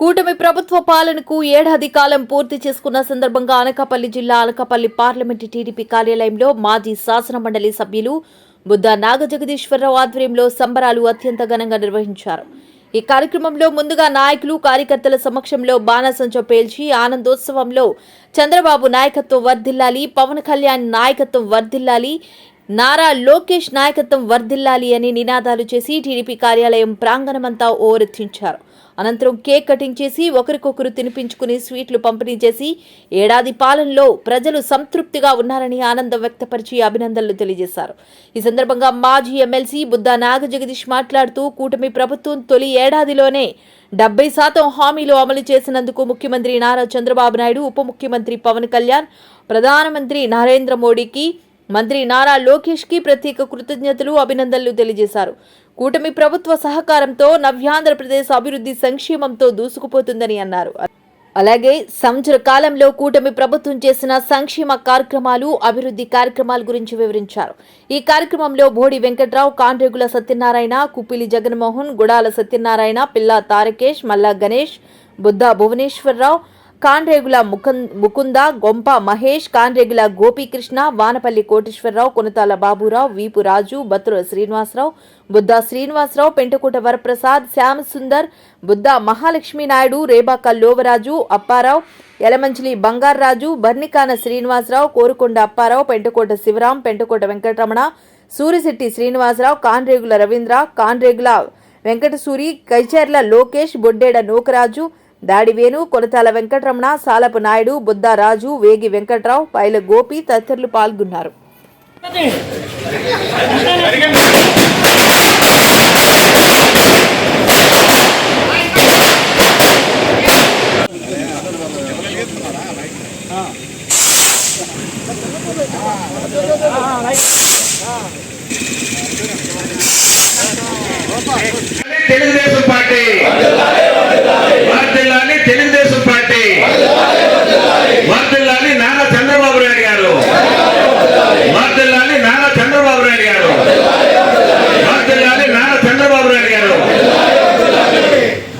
కూటమి ప్రభుత్వ పాలనకు ఏడాది కాలం పూర్తి చేసుకున్న సందర్భంగా అనకాపల్లి జిల్లా అనకాపల్లి పార్లమెంటు టీడీపీ కార్యాలయంలో మాజీ శాసన మండలి సభ్యులు బుద్ధ నాగజగదీశ్వరరావు ఆధ్వర్యంలో సంబరాలు అత్యంత ఘనంగా నిర్వహించారు. ఈ కార్యక్రమంలో ముందుగా నాయకులు కార్యకర్తల సమక్షంలో బాణసంచ పేల్చి ఆనందోత్సవంలో చంద్రబాబు నాయకత్వం వర్ధిల్లాలి పవన్ కళ్యాణ్ నాయకత్వం వర్ధిల్లాలి నారా లోకేష్ నాయకత్వం వర్ధిల్లాలి అని నినాదాలు చేసి టీడీపీ కార్యాలయం ప్రాంగణమంతా ఓరెత్తించారు. అనంతరం కేక్ కటింగ్ చేసి ఒకరికొకరు తినిపించుకుని స్వీట్లు పంపిణీ చేసి ఏడాది పాలనలో ప్రజలు సంతృప్తిగా ఉన్నారని ఆనందం వ్యక్తపరిచి అభినందనలు తెలియజేశారు. ఈ సందర్భంగా మాజీ ఎమ్మెల్సీ బుద్ధా నాగజగదీష్ మాట్లాడుతూ కూటమి ప్రభుత్వం తొలి ఏడాదిలోనే డెబ్బై శాతం హామీలు అమలు చేసినందుకు ముఖ్యమంత్రి నారా చంద్రబాబు నాయుడు ఉప ముఖ్యమంత్రి పవన్ కళ్యాణ్ ప్రధానమంత్రి నరేంద్ర మోడీకి మంత్రి నారా లోకేష్కి ప్రత్యేక కృతజ్ఞతలు అభినందనలు తెలియజేశారు. కూటమి ప్రభుత్వ సహకారంతో నవ్యాంధ్రప్రదేశ్ అభివృద్ధి సంక్షేమంతో దూసుకుపోతుందని అన్నారు. అలాగే సంవత్సర కాలంలో కూటమి ప్రభుత్వం చేసిన సంక్షేమ కార్యక్రమాలు అభివృద్ధి కార్యక్రమాల గురించి వివరించారు. ఈ కార్యక్రమంలో బోడి వెంకట్రావు కాండ్రేగుల సత్యనారాయణ కుప్పిలి జగన్మోహన్ గుడాల సత్యనారాయణ పిల్లా తారకేష్ మల్లా గణేష్ బుద్ధా భువనేశ్వరరావు కాన్రేగుల ముకుంద గొంప మహేష్ కాన్రేగుల గోపీకృష్ణ వానపల్లి కోటేశ్వరరావు కొనతాల బాబురావు వీపు రాజు బత్తుల శ్రీనివాసరావు బుద్ధ శ్రీనివాసరావు పెంటకోట వరప్రసాద్ శ్యామ సుందర్ బుద్ధ మహాలక్ష్మి నాయుడు రేబాక లోవరాజు అప్పారావు యలమంచిలి బంగారరాజు బర్నికాన శ్రీనివాసరావు కోరుకొండ అప్పారావు పెంటకోట శివరాం పెంటకోట వెంకటరమణ సూరిశెట్టి శ్రీనివాసరావు కాన్రేగుల రవీంద్ర కాన్రేగుల వెంకటసూరి కైచర్ల లోకేష్ బొడ్డేడ నూకరాజు దాడి వేణు కొనతాల వెంకటరమణ సాలపు నాయుడు బుద్ధారాజు వేగి వెంకట్రావు పైల గోపి తదితరులు పాల్గొన్నారు తెలుగుదేశం పార్టీ వర్దిల్లాలి తెలుగుదేశం పార్టీ వర్దిల్లాలి నారా చంద్రబాబు నాయుడు గారు వర్దిల్లాలి నారా చంద్రబాబు నాయుడు గారు వర్దిల్లాలి నారా చంద్రబాబు నాయుడు గారు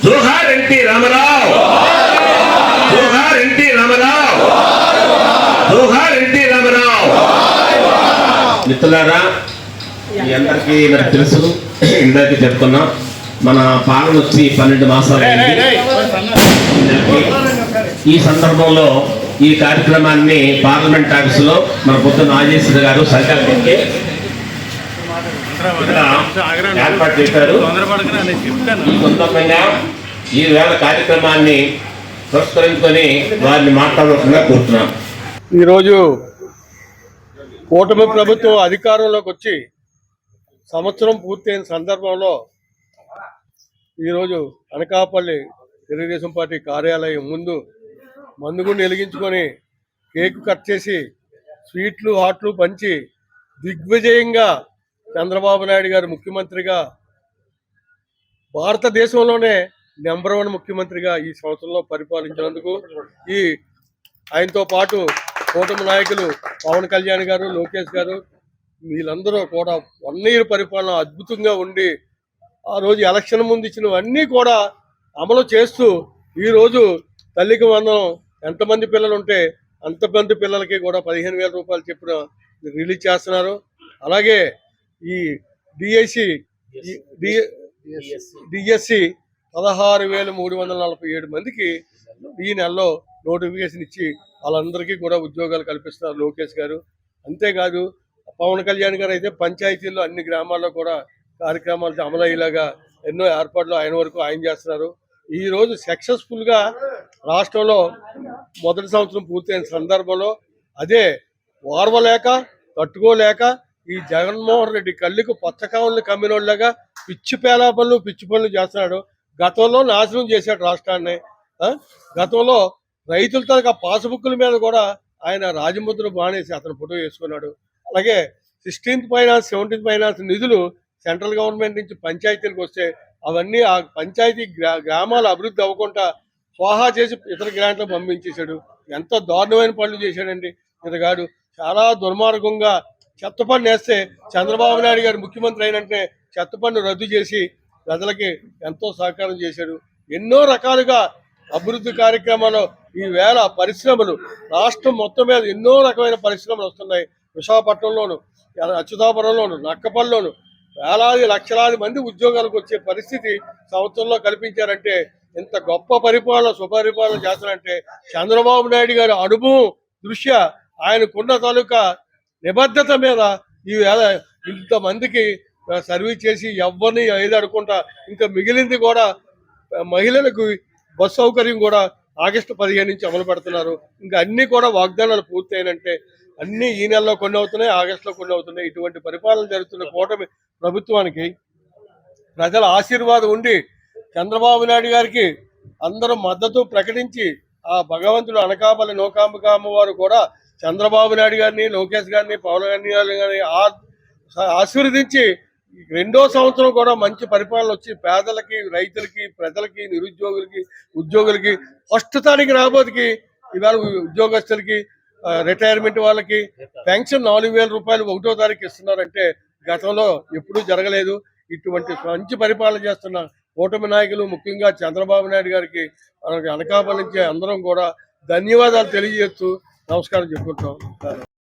జోహార్ ఎన్టీ రామారావు జోహార్ ఎన్టీ రామారావు జోహార్ ఎన్టీ రామారావు మిత్రులారా మీ అందరికీ నాకు తెలుసు ఇందాక చెప్తున్నాం మన పాలన వచ్చి పన్నెండు మాసాలు. ఈ సందర్భంలో ఈ కార్యక్రమాన్ని పార్లమెంట్ ఆఫీసులో మన పొద్దున్న నాగేశ్వర గారు సంకల్పించి ఏర్పాటు చేశారు ఈ సందర్భంగా ఈ వేళ కార్యక్రమాన్ని పురస్కరించుకొని వారిని మాట్లాడవలసిందిగా కోరుతున్నాం ఈరోజు కూటమి ప్రభుత్వం అధికారంలోకి వచ్చి సంవత్సరం పూర్తయిన సందర్భంలో ఈరోజు అనకాపల్లి తెలుగుదేశం పార్టీ కార్యాలయం ముందు మందుగుండు వెలిగించుకొని కేక్ కట్ చేసి స్వీట్లు హాట్లు పంచి దిగ్విజయంగా చంద్రబాబు నాయుడు గారు ముఖ్యమంత్రిగా భారతదేశంలోనే నెంబర్ వన్ ముఖ్యమంత్రిగా ఈ సంవత్సరంలో పరిపాలించినందుకు ఈ ఆయనతో పాటు కూటమి నాయకులు పవన్ కళ్యాణ్ గారు లోకేష్ గారు వీళ్ళందరూ కూడా వన్ ఇయర్ పరిపాలన అద్భుతంగా ఉండి ఆ రోజు ఎలక్షన్ ముందు ఇచ్చినవన్నీ కూడా అమలు చేస్తూ ఈరోజు తల్లికి వందనం ఎంతమంది పిల్లలు ఉంటే అంతమంది పిల్లలకి కూడా పదిహేను వేల రూపాయలు చెప్పిన రిలీజ్ చేస్తున్నారు. అలాగే ఈ డిఎస్సి డిఎస్సి పదహారు వేల మూడు వందల నలభై ఏడు మందికి ఈ నెలలో నోటిఫికేషన్ ఇచ్చి వాళ్ళందరికీ కూడా ఉద్యోగాలు కల్పిస్తున్నారు లోకేష్ గారు. అంతేకాదు పవన్ కళ్యాణ్ గారు అయితే పంచాయతీల్లో అన్ని గ్రామాల్లో కూడా కార్యక్రమాలు అమలయ్యేలాగా ఎన్నో ఏర్పాట్లు ఆయన వరకు ఆయన చేస్తున్నారు. ఈ రోజు రాష్ట్రంలో మొదటి సంవత్సరం పూర్తయిన సందర్భంలో అదే ఓర్వలేక తట్టుకోలేక ఈ జగన్మోహన్ రెడ్డి కళ్ళకు పచ్చకావుల్ని కమ్మినోళ్ళగా పిచ్చి పేలా పనులు పిచ్చి పనులు చేస్తున్నాడు. గతంలో నాశనం చేశాడు రాష్ట్రాన్ని. గతంలో రైతుల తరగా పాస్బుక్ల మీద కూడా ఆయన రాజముద్ర బాణేసి అతను ఫోటో వేసుకున్నాడు. అలాగే సిక్స్టీన్త్ ఫైనాన్స్ సెవెంటీన్త్ ఫైనాన్స్ నిధులు సెంట్రల్ గవర్నమెంట్ నుంచి పంచాయతీలకు వస్తే అవన్నీ ఆ పంచాయతీ గ్రా గ్రామాల అభివృద్ధి అవ్వకుండా స్వాహా చేసి ఇతర గ్రాంట్లు పంపించేశాడు. ఎంత దారుణమైన పనులు చేశాడండి. ఇతగాడు చాలా దుర్మార్గంగా చెత్త పన్ను వేస్తే చంద్రబాబు నాయుడు గారు ముఖ్యమంత్రి అయినంటే చెత్త పన్ను రద్దు చేసి ప్రజలకి ఎంతో సహకారం చేశాడు. ఎన్నో రకాలుగా అభివృద్ధి కార్యక్రమాలు ఈ వేళ పరిశ్రమలు రాష్ట్రం మొత్తం మీద ఎన్నో రకమైన పరిశ్రమలు వస్తున్నాయి. విశాఖపట్నంలోను అచ్యుతాపురంలోను నక్కపల్లిలోను వేలాది లక్షలాది మంది ఉద్యోగాలకు వచ్చే పరిస్థితి సంవత్సరంలో కల్పించారంటే ఇంత గొప్ప పరిపాలన సుపరిపాలన చేస్తారంటే చంద్రబాబు నాయుడు గారి అనుభవం దృష్ట్యా ఆయనకున్న తాలూకా నిబద్ధత మీద ఈ వేళ ఇంతమందికి సర్వీస్ చేసి ఎవరిని ఏది అనుకుంటా ఇంకా మిగిలింది కూడా మహిళలకు బస్ సౌకర్యం కూడా ఆగస్టు పదిహేను నుంచి అమలు పెడుతున్నారు. ఇంకా అన్ని కూడా వాగ్దానాలు పూర్తయినంటే అన్ని ఈ నెలలో కొన్ని అవుతున్నాయి ఆగస్టులో కొన్ని అవుతున్నాయి. ఇటువంటి పరిపాలన జరుగుతున్న కూటమి ప్రభుత్వానికి ప్రజల ఆశీర్వాదం ఉండి చంద్రబాబు నాయుడు గారికి అందరూ మద్దతు ప్రకటించి ఆ భగవంతుడు అనకాపల్లి నోకాంబకామ్మ అమ్మవారు కూడా చంద్రబాబు నాయుడు గారిని లోకేష్ గారిని పవన్ కళ్యాణ్ గారిని ఆ- ఆశీర్వదించి రెండో సంవత్సరం కూడా మంచి పరిపాలన వచ్చి పేదలకి రైతులకి ప్రజలకి నిరుద్యోగులకి ఉద్యోగులకి ఫస్ట్ తారీఖు రాబోతుకి ఇవాళ ఉద్యోగస్తులకి రిటైర్మెంట్ వాళ్ళకి పెన్షన్ నాలుగు వేల రూపాయలు ఒకటో తారీఖు ఇస్తున్నారంటే గతంలో ఎప్పుడూ జరగలేదు. ఇటువంటి మంచి పరిపాలన చేస్తున్న కూటమి నాయకులు ముఖ్యంగా చంద్రబాబు నాయుడు గారికి మనకి అనకాపలించే అందరం కూడా ధన్యవాదాలు తెలియజేస్తూ నమస్కారం చెప్పుకుంటాం